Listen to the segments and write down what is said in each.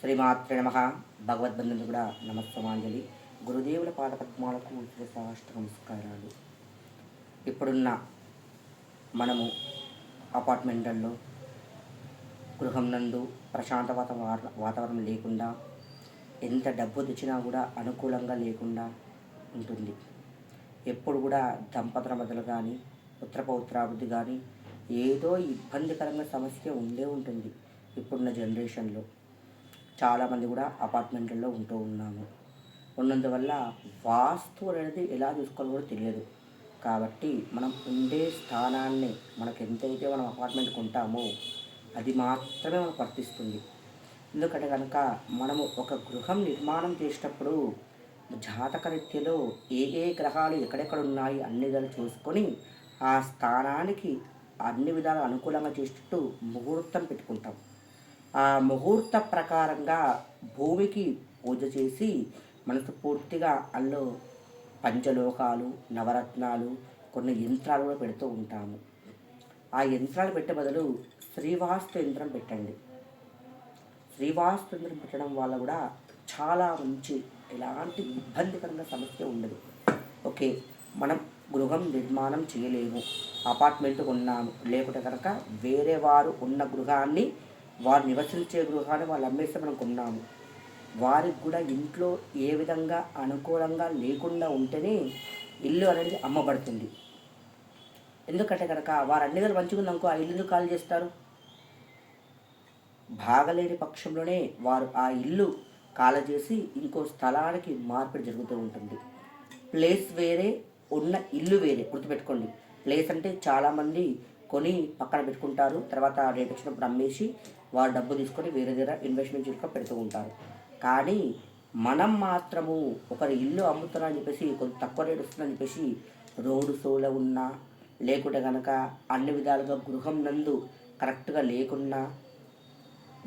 శ్రీమాత్రే నమ. భగవద్బంధులు కూడా నమస్తమాంజలి గురుదేవుల పాదపద్మాలకు సాష్ట నమస్కారాలు. ఇప్పుడున్న మనము అపార్ట్మెంట్లలో గృహం నందు ప్రశాంత వాతావరణం లేకుండా ఎంత డబ్బు తెచ్చినా కూడా అనుకూలంగా లేకుండా ఉంటుంది. ఎప్పుడు కూడా దంపతుల మధ్యలో కానీ పుత్రపౌత్రాభివృద్ధి కానీ ఏదో ఇబ్బందికరంగా సమస్య ఉండే ఉంటుంది. ఇప్పుడున్న జనరేషన్లో చాలామంది కూడా అపార్ట్మెంట్లలో ఉంటూ ఉన్నాము. ఉన్నందువల్ల వాస్తు అనేది ఎలా చూసుకోవాలో కూడా తెలియదు. కాబట్టి మనం ఉండే స్థానాన్ని మనకు ఎంతైతే మనం అపార్ట్మెంట్ ఉంటామో అది మాత్రమే మనకు వర్తిస్తుంది. ఎందుకంటే కనుక మనము ఒక గృహం నిర్మాణం చేసేటప్పుడు జాతకరీత్యలో ఏ ఏ గ్రహాలు ఎక్కడెక్కడ ఉన్నాయి అన్ని విధాలు చూసుకొని ఆ స్థానానికి అన్ని విధాలు అనుకూలంగా చేసేటట్టు ముహూర్తం పెట్టుకుంటాం. ఆ ముహూర్త ప్రకారంగా భూమికి పూజ చేసి మనకు పూర్తిగా అందులో పంచలోకాలు నవరత్నాలు కొన్ని యంత్రాలు కూడా పెడుతూ ఉంటాము. ఆ యంత్రాలు పెట్టే బదులు శ్రీవాస్తు యంత్రం పెట్టండి. శ్రీవాస్తు యంత్రం పెట్టడం వల్ల కూడా చాలా మంచి ఎలాంటి ఇబ్బందికరంగా సమస్య ఉండదు. ఓకే మనం గృహం నిర్మాణం చేయలేము అపార్ట్మెంట్ ఉన్నాము లేకుంటే కనుక వేరే వారు ఉన్న గృహాన్ని వారు నివసించే గృహాన్ని వాళ్ళు అమ్మేస్తే మనం కొన్నాము. వారికి కూడా ఇంట్లో ఏ విధంగా అనుకూలంగా లేకుండా ఉంటేనే ఇల్లు అనేది అమ్మబడుతుంది. ఎందుకంటే కనుక వారు అన్ని దగ్గర మంచిగా ఉందనుకో ఆ ఇల్లు కాల్ చేస్తారు? బాగలేని పక్షంలోనే వారు ఆ ఇల్లు కాల చేసి ఇంకో స్థలానికి మార్పిడి జరుగుతూ ఉంటుంది. ప్లేస్ వేరే ఉన్న ఇల్లు వేరే. గుర్తుపెట్టుకోండి. ప్లేస్ అంటే చాలామంది కొని పక్కన పెట్టుకుంటారు. తర్వాత రేట్ వచ్చినప్పుడు అమ్మేసి వారు డబ్బు తీసుకొని వేరే దగ్గర ఇన్వెస్ట్మెంట్ చేసుకొని పెడుతూ ఉంటారు. కానీ మనం మాత్రము ఒకరి ఇల్లు అమ్ముతున్నారని చెప్పేసి కొంత తక్కువ రేట్ వస్తుందని చెప్పేసి రోడ్డు సోల ఉన్నా లేకుంటే కనుక అన్ని విధాలుగా గృహం నందు కరెక్ట్గా లేకున్నా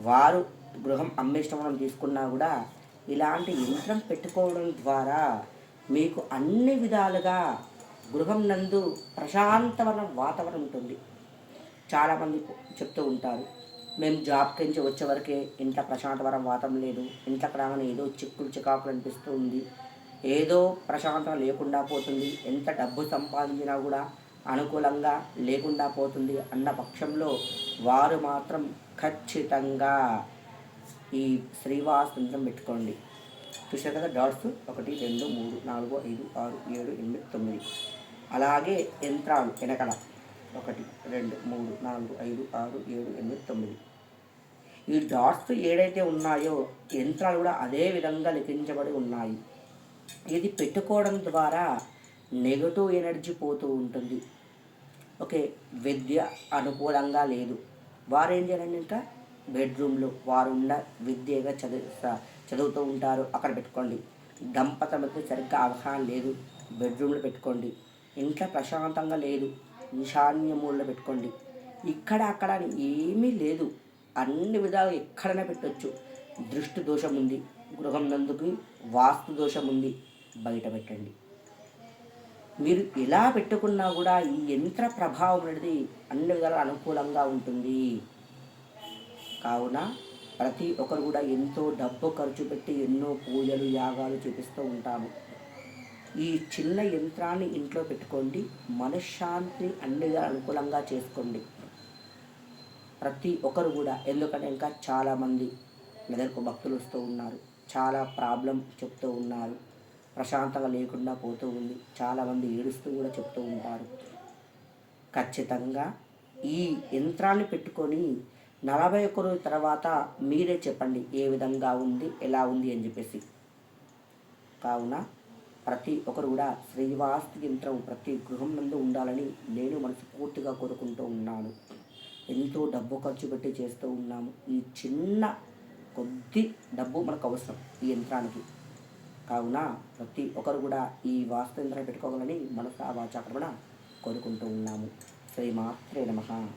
వారు గృహం అమ్మేసిన మనం తీసుకున్నా కూడా ఇలాంటి యంత్రం పెట్టుకోవడం ద్వారా మీకు అన్ని విధాలుగా గృహం నందు ప్రశాంతమైన వాతావరణం ఉంటుంది. చాలామంది చెప్తూ ఉంటారు. మేము జాబ్ నుంచి వచ్చే వరకే ఇంట్లో ప్రశాంతవరం వాతం లేదు. ఇంట్లోకి రాగానే ఏదో చిక్కులు చికాకులు అనిపిస్తుంది ఏదో ప్రశాంతం లేకుండా పోతుంది. ఎంత డబ్బు సంపాదించినా కూడా అనుకూలంగా లేకుండా పోతుంది అన్న పక్షంలో వారు మాత్రం ఖచ్చితంగా ఈ శ్రీవాస్ యంత్రం పెట్టుకోండి. చూసారు కదా డాట్స్ ఒకటి రెండు మూడు నాలుగు ఐదు ఆరు ఏడు ఎనిమిది తొమ్మిది. అలాగే యంత్రాలు వెనకల. ఒకటి రెండు మూడు నాలుగు ఐదు ఆరు ఏడు ఎనిమిది తొమ్మిది. ఈ డాట్స్ ఏడైతే ఉన్నాయో యంత్రాలు కూడా అదే విధంగా లెక్కించబడి ఉన్నాయి. ఇది పెట్టుకోవడం ద్వారా నెగటివ్ ఎనర్జీ పోతూ ఉంటుంది. ఓకే విద్య అనుకూలంగా లేదు. వారు ఏం చేయాలండి ఇంకా బెడ్రూమ్లో వారు ఉన్న విద్యగా చదువు చదువుతూ ఉంటారు. అక్కడ పెట్టుకోండి. దంపతులకు సరిగ్గా అవగాహన లేదు. బెడ్రూమ్లో పెట్టుకోండి. ఇంట్లో ప్రశాంతంగా లేదు. ఈశాన్యమూలలో పెట్టుకోండి. ఇక్కడ అక్కడ ఏమీ లేదు. అన్ని విధాలు ఎక్కడైనా పెట్టవచ్చు దృష్టి దోషం ఉంది. గృహం నందుకు వాస్తు దోషం ఉంది. బయట పెట్టండి. మీరు ఎలా పెట్టుకున్నా కూడా ఈ యంత్ర ప్రభావం అనేది అన్ని విధాలు అనుకూలంగా ఉంటుంది. కావున ప్రతి ఒక్కరు కూడా ఎంతో డబ్బు ఖర్చు పెట్టి ఎన్నో పూజలు యాగాలు చూపిస్తూ ఉంటాము. ఈ చిన్న యంత్రాన్ని ఇంట్లో పెట్టుకోండి. మనశ్శాంతిని అన్ని అనుకూలంగా చేసుకోండి. ప్రతి ఒక్కరు కూడా ఎందుకంటే ఇంకా చాలామంది మెదడుకు భక్తులు వస్తూ ఉన్నారు. చాలా ప్రాబ్లం చెప్తూ ఉన్నారు. ప్రశాంతంగా లేకుండా పోతూ ఉంది. చాలామంది ఏడుస్తూ కూడా చెప్తూ ఉంటారు. ఖచ్చితంగా ఈ యంత్రాన్ని పెట్టుకొని నలభై ఒక్క రోజు తర్వాత మీరే చెప్పండి ఏ విధంగా ఉంది ఎలా ఉంది అని చెప్పేసి. కావున ప్రతి ఒక్కరు కూడా శ్రీవాస్తు యంత్రం ప్రతి గృహం నందు ఉండాలని నేను మనస్ఫూర్తిగా కోరుకుంటూ ఉన్నాను. ఎంతో డబ్బు ఖర్చు పెట్టి చేస్తూ ఉన్నాము. ఈ చిన్న కొద్ది డబ్బు మనకు అవసరం ఈ యంత్రానికి. కావున ప్రతి ఒక్కరు కూడా ఈ వాస్తు యంత్రాన్ని పెట్టుకోవాలని మనసు ఆ కోరుకుంటూ ఉన్నాము. శ్రీమాత్రే నమ.